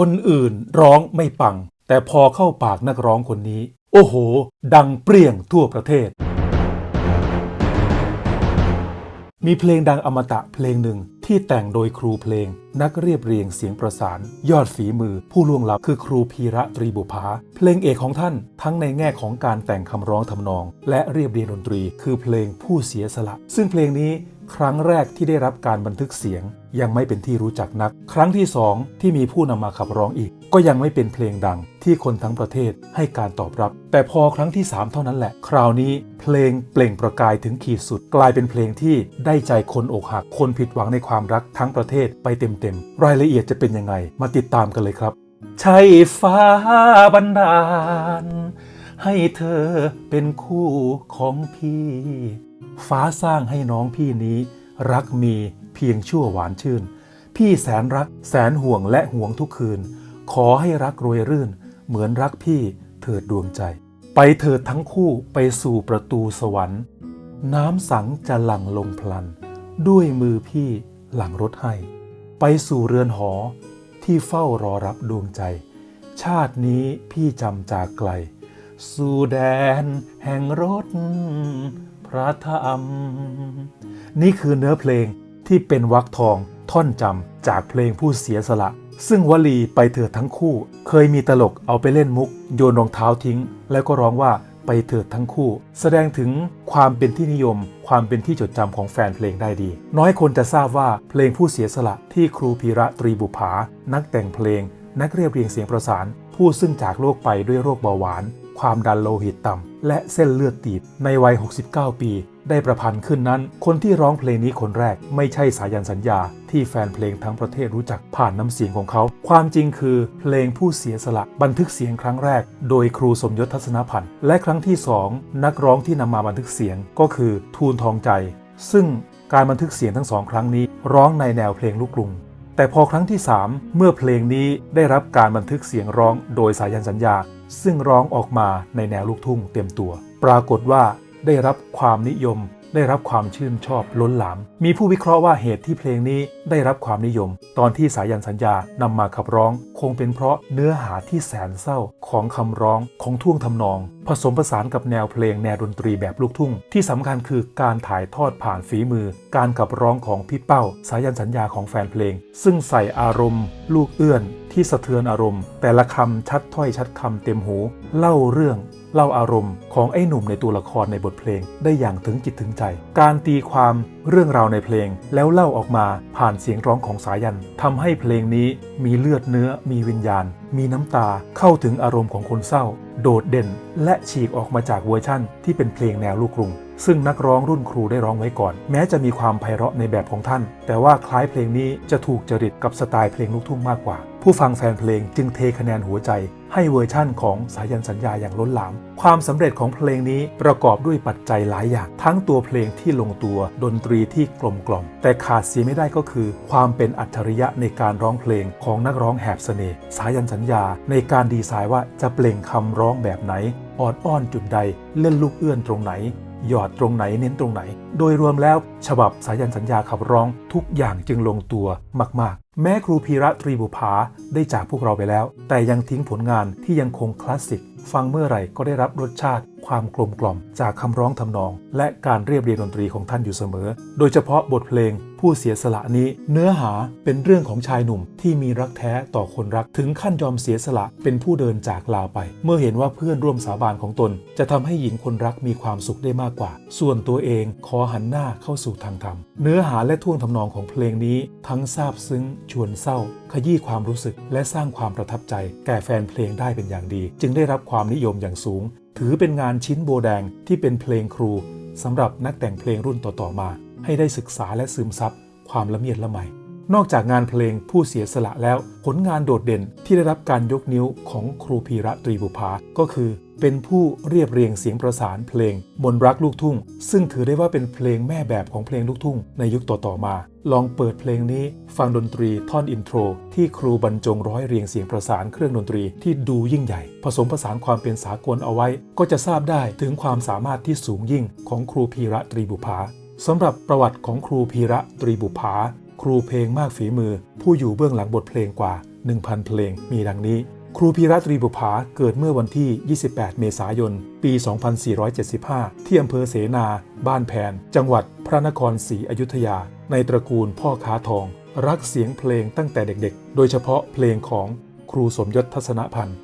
คนอื่นร้องไม่ปัง แต่พอเข้าปากนักร้องคนนี้ โอ้โห ดังเปรี้ยงทั่วประเทศ มีเพลงดังอมตะเพลงหนึ่ง ที่แต่งโดยครูเพลง นักเรียบเรียงเสียงประสาน ยอดฝีมือ ผู้ล่วงลับคือครูพีระตรีบุภาเพลงเอกของท่านทั้งในแง่ของการแต่งคำร้องทำนอง และเรียบเรียงดนตรี คือเพลงผู้เสียสละ ซึ่งเพลงนี้ ครั้งแรกที่ได้รับการบันทึกเสียง ยังไม่เป็นที่รู้จักนัก ครั้งที่สองที่มีผู้นำมาขับร้องอีก ก็ยังไม่เป็นเพลงดังที่คนทั้งประเทศให้การตอบรับ แต่พอครั้งที่ 3 เท่านั้นแหละ คราวนี้เพลงเปล่งประกายถึงขีดสุด กลายเป็นเพลงที่ได้ใจคนอกหัก คนผิดหวังในความรักทั้งประเทศไปเต็มๆรายละเอียดจะเป็นยังไง มาติดตามกันเลยครับ ใช่ฟ้าบันดาลให้เธอเป็นคู่ของพี่ ฟ้าสร้างให้น้องพี่นี้ รักมีเพียงชั่วหวานชื่น พี่แสนรักแสนห่วงและห่วงทุกคืน ขอให้รักรวยรื่น เหมือนรักพี่เถิดดวงใจ ไปเถิดทั้งคู่ไปสู่ประตูสวรรค์ น้ำสังจะหลั่งลงพลัน ด้วยมือพี่หลั่งรถให้ ไปสู่เรือนหอที่เฝ้ารอรับดวงใจ ชาตินี้พี่จำจากไกล สู่แดนแห่งรถ พระธรรม นี่คือเนื้อเพลงที่เป็นวักทองท่อนจำจากเพลงผู้เสียสละ ซึ่งวลีไปเถิดทั้งคู่ เคยมีตลกเอาไปเล่นมุก โยนรองเท้าทิ้ง แล้วก็ร้องว่าไปเถิดทั้งคู่ แสดงถึงความเป็นที่นิยม ความเป็นที่จดจำของแฟนเพลงได้ดี น้อยคนจะทราบว่าเพลงผู้เสียสละที่ครูพีระตรีบุภา นักแต่งเพลง นักเรียบเรียงเสียงประสาน ผู้ซึ่งจากโลกไปด้วยโรคเบาหวาน ความดันโลหิตต่ำ และเส้นเลือดตีบ ในวัย 69 ปี ได้ประพันธ์ขึ้นนั้น คนที่ร้องเพลงนี้คนแรกไม่ใช่สายันสัญญา ที่แฟนเพลงทั้งประเทศรู้จักผ่านน้ำเสียงของเขา ความจริงคือเพลงผู้เสียสละบันทึกเสียงครั้งแรก โดยครูสมยศทัศนพันธ์ และครั้งที่สองนักร้องที่นำมาบันทึกเสียงก็คือทูลทองใจ ซึ่งการบันทึกเสียงทั้งสองครั้งนี้ ร้องในแนวเพลงลูกกรุงแต่พอครั้งที่ 3 เมื่อเพลงนี้ได้รับการบันทึกเสียงร้องโดยสายันสัญญา ซึ่งร้องออกมาในแนวลูกทุ่งเต็มตัว ปรากฏว่าได้รับความนิยม ได้รับความชื่นชอบล้นหลาม มีผู้วิเคราะห์ว่าเหตุที่เพลงนี้ได้รับความนิยม ตอนที่สายันสัญญานำมาขับร้อง คงเป็นเพราะเนื้อหาที่แสนเศร้าของคำร้องของท่วงทำนอง ผสมผสานกับแนวเพลงแนวดนตรีแบบลูกทุ่ง ที่สำคัญคือการถ่ายทอดผ่านฝีมือ การขับร้องของพี่เป้า สายันสัญญาของแฟนเพลง ซึ่งใส่อารมณ์ ลูกเอื้อน ที่สะเทือนอารมณ์ แต่ละคำชัดถ้อยชัดคำเต็มหู เล่าเรื่อง เล่าอารมณ์ ของไอ้หนุ่มในตัวละครในบทเพลง ได้อย่างถึงจิตถึงใจ การตีความเรื่องราวในเพลง แล้วเล่าออกมาผ่านเสียงร้องของสายันทำให้เพลงนี้มีเลือดเนื้อมีวิญญาณมีน้ำตาเข้าถึงอารมณ์ของคนเศร้า โดดเด่น และฉีกออกมาจากเวอร์ชั่น ที่เป็นเพลงแนวลูกกรุง ซึ่งนักร้องรุ่นครูได้ร้องไว้ก่อน แม้จะมีความไพเราะในแบบของท่าน แต่ว่าคล้ายเพลงนี้จะถูกจริตกับสไตล์เพลงลูกทุ่งมากกว่า ผู้ฟังแฟนเพลงจึงเทคะแนนหัวใจ ให้เวอร์ชั่นของสายันสัญญาอย่างล้นหลาม ความสำเร็จของเพลงนี้ประกอบด้วยปัจจัยหลายอย่าง ทั้งตัวเพลงที่ลงตัว ดนตรีที่กลมกล่อม แต่ขาดเสียไม่ได้ก็คือ ความเป็นอัจฉริยะในการร้องเพลงของนักร้องแหบเสน่ห์สายันสัญญาในการดีไซน์ว่าจะเปล่งคำร้องแบบไหนออดอ้อนจุดใดเล่นลูกเอื้อนตรงไหน หยอดตรงไหนเน้นตรงไหน โดยรวมแล้ว ฉบับสายันสัญญาขับร้องทุกอย่างจึงลงตัวมาก ๆ แม้ครูพีระตรีบุภาได้จากพวกเราไปแล้ว แต่ยังทิ้งผลงานที่ยังคงคลาสสิกฟังเมื่อไหร่ก็ได้รับรสชาติความกลมกล่อมจากคำร้องทำนอง และการเรียบเรียงดนตรีของท่านอยู่เสมอ โดยเฉพาะบทเพลง ผู้เสียสละนี้ เนื้อหาเป็นเรื่องของชายหนุ่มที่มีรักแท้ต่อคนรักถึงขั้นยอมเสียสละเป็นผู้เดินจากลาไป เมื่อเห็นว่าเพื่อนร่วมสาบานของตน จะทำให้หญิงคนรักมีความสุขได้มากกว่า ส่วนตัวเองขอหันหน้าเข้าสู่ทางธรรม เนื้อหาและท่วงทำนองของเพลงนี้ ทั้งซาบซึ้ง ชวนเศร้า ขยี้ความรู้สึก และสร้างความประทับใจ แก่แฟนเพลงได้เป็นอย่างดี จึงได้รับความนิยมอย่างสูง ถือเป็นงานชิ้นโบแดงที่เป็นเพลงครูสำหรับนักแต่งเพลงรุ่นต่อๆมา ให้ได้ศึกษาและซึมซับความละเมียดละไม นอกจากงานเพลงผู้เสียสละแล้ว ผลงานโดดเด่นที่ได้รับการยกนิ้วของครูพีระตรีบุภาก็คือเป็นผู้เรียบเรียงเสียงประสานเพลง มนรักลูกทุ่ง ซึ่งถือได้ว่าเป็นเพลงแม่แบบของเพลงลูกทุ่ง ในยุคต่อๆมา ลองเปิดเพลงนี้ ฟังดนตรีท่อนอินโทร ที่ครูบรรจงร้อยเรียงเสียงประสานเครื่องดนตรีที่ดูยิ่งใหญ่ ผสมผสานความเป็นสากลเอาไว้ ก็จะทราบได้ถึงความสามารถที่สูงยิ่งของครูพีระตรีบุภา สำหรับประวัติของครูพีระตรีบุภา ครูเพลงมากฝีมือ ผู้อยู่เบื้องหลังบทเพลงกว่า 1,000 เพลงมีดังนี้ ครูพีระตรีบุภาเกิดเมื่อวันที่ 28 เมษายน ปี 2475 ที่อำเภอเสนา บ้านแผน จังหวัดพระนครศรีอยุธยา ในตระกูลพ่อค้าทอง รักเสียงเพลงตั้งแต่เด็กๆ โดยเฉพาะเพลงของครูสมยศทัศนพันธ์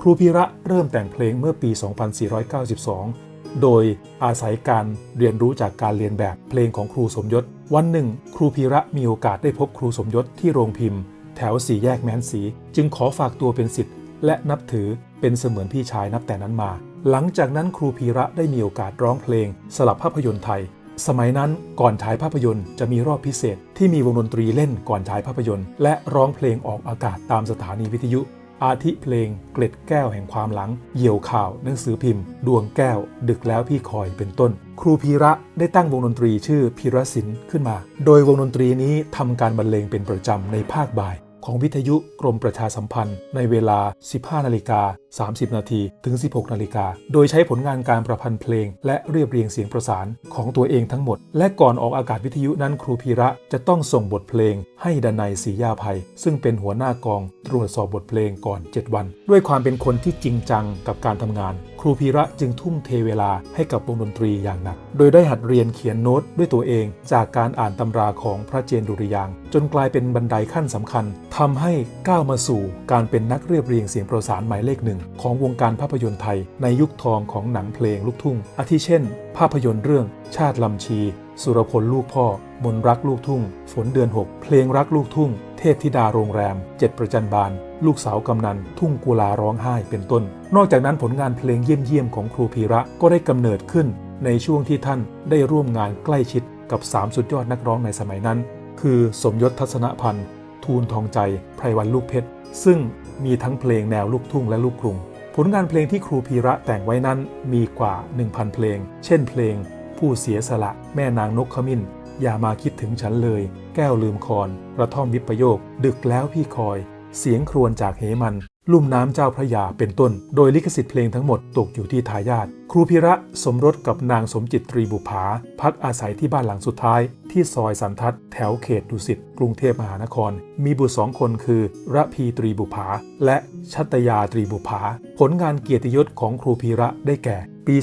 ครูพีระเริ่มแต่งเพลงเมื่อปี 2492 โดยอาศัยการเรียนรู้จากการเรียนแบบเพลงของครูสมยศ วันหนึ่ง ครูพีระมีโอกาสได้พบครูสมยศที่โรงพิมพ์ แถวสี่แยกแม้นสี จึงขอฝากตัวเป็นศิษย์และนับถือเป็นเสมือนพี่ชายนับแต่นั้นมา หลังจากนั้นครูพีระได้มีโอกาสร้องเพลง สลับภาพยนตร์ไทย สมัยนั้นก่อนฉายภาพยนตร์จะมีรอบพิเศษ ที่มีวงดนตรีเล่นก่อนฉายภาพยนตร์ และร้องเพลงออกอากาศตามสถานีวิทยุ อาทิเพลงเกล็ดแก้วแห่งความหลัง เหยี่ยวข่าว หนังสือพิมพ์ ดวงแก้ว ดึกแล้วพี่คอยเป็นต้น ครูพีระได้ตั้งวงดนตรีชื่อพีระศิลป์ขึ้นมา โดยวงดนตรีนี้ทำการบรรเลงเป็นประจำในภาคบ่าย ของวิทยุกรมประชาสัมพันธ์ในเวลา 15นาฬิกา 30 นาที ถึง 16 นาฬิกา โดยใช้ผลงานการประพันธ์เพลง และเรียบเรียงเสียงประสานของตัวเองทั้งหมด และก่อนออกอากาศวิทยุนั้นครูพีระจะต้องส่งบทเพลง ให้ดนัยศรียาภัย ซึ่งเป็นหัวหน้ากอง ตรวจสอบบทเพลงก่อน 7 วัน ด้วยความเป็นคนที่จริงจังกับการทำงาน ครูพีระจึงทุ่มเทเวลาให้กับวงดนตรีอย่างหนัก โดยได้หัดเรียนเขียนโน้ตด้วยตัวเอง จากการอ่านตำราของพระเจนดุริยาง จนกลายเป็นบันไดขั้นสำคัญทำให้ก้าวมาสู่การเป็นนักเรียบเรียงเสียงประสานหมายเลขหนึ่งของวงการภาพยนตร์ไทย ในยุคทองของหนังเพลงลูกทุ่ง อาทิเช่น ภาพยนตร์เรื่องชาติลำชี สุรพลลูกพ่อ มนรักลูกทุ่ง ฝนเดือน 6 เพลงรักลูกทุ่ง เทพธิดาโรงแรม เจ็ดประจันบาน ลูกสาวกำนัน ทุ่งกุลาร้องไห้เป็นต้น นอกจากนั้นผลงานเพลงเยี่ยมๆของครูพีระก็ได้กำเนิดขึ้น ในช่วงที่ท่านได้ร่วมงานใกล้ชิดกับ 3 สุดยอดนักร้องในสมัยนั้น คือสมยศทัศนพันธ์ทูลทองใจไพรวันลูกเพชรซึ่ง มีทั้งเพลงแนวลูกทุ่งและลูกกรุง ผลงานเพลงที่ครูพีระแต่งไว้นั้นมีกว่า 1,000 เพลง เช่นเพลง ผู้เสียสละ แม่นางนกขมิ้น อย่ามาคิดถึงฉันเลย แก้วลืมคอนกระท่อมวิปโยค ดึกแล้วพี่คอย เสียงครวญจากเหมัน ลุ่มน้ำเจ้าพระยาเป็นต้น โดยลิขสิทธิ์เพลงทั้งหมดตกอยู่ที่ทายาทครูพีระสมรสกับนางสมจิตตรีบุภา พักอาศัยที่บ้านหลังสุดท้าย ที่ซอยสันทัดแถวเขตดุสิตกรุงเทพมหานคร มีบุตรสองคนคือระพีตรีบุภา และชัตยาตรีบุภา ผลงานเกียรติยศของครูพีระได้แก่ ปี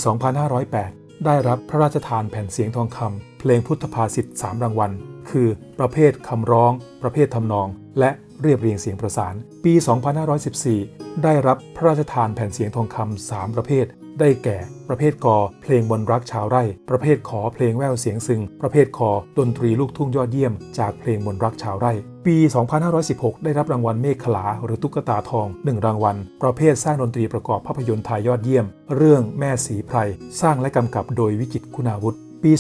2508 ได้รับพระราชทานแผ่นเสียงทองคำเพลงพุทธภาษิต3รางวัล คือประเภทคำร้อง ประเภททำนอง และเรียบเรียงเสียงประสาน ปี 2514 ได้รับพระราชทานแผ่นเสียงทองคำสามประเภท ได้แก่ ประเภทกอเพลงบนรักชาวไร่ ประเภทขอเพลงแววเสียงซึง ประเภทคอดนตรีลูกทุ่งยอดเยี่ยม จากเพลงบนรักชาวไร่ ปี 2516 ได้รับรางวัลเมฆขลาหรือตุ๊กตาทอง 1 รางวัล ประเภทสร้างดนตรีประกอบภาพยนตร์ไทยยอดเยี่ยม เรื่องแม่สีไพรสร้างและกำกับโดยวิจิตคุณาวุฒิ ปี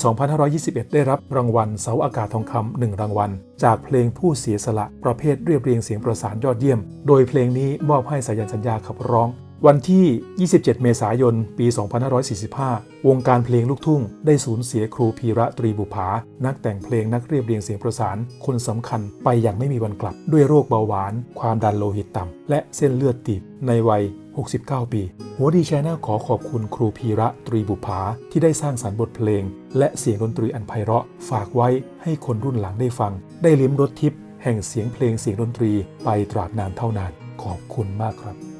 2521 ได้รับรางวัลเสาอากาศทองคำหนึ่งรางวัล จากเพลงผู้เสียสละประเภทเรียบเรียงเสียงประสานยอดเยี่ยม โดยเพลงนี้มอบให้สายันสัญญาขับร้อง วันที่ 27 เมษายน ปี 2545 วงการเพลงลูกทุ่ง ได้สูญเสียครูพีระตรีบุภา นักแต่งเพลงนักเรียบเรียงเสียงประสาน คนสำคัญไปอย่างไม่มีวันกลับ ด้วยโรคเบาหวาน ความดันโลหิตต่ำและเส้นเลือดตีบในวัย69 ปี หัวดีแชนแนลขอขอบคุณครูพีระตรีบุภาที่ได้สร้างสรรค์บทเพลง และเสียงดนตรีอันไพเราะ ฝากไว้ให้คนรุ่นหลังได้ฟัง ได้ลิ้มรสทิพย์แห่งเสียงเพลงเสียงดนตรีไปตราบนานเท่านาน ขอบคุณมากครับ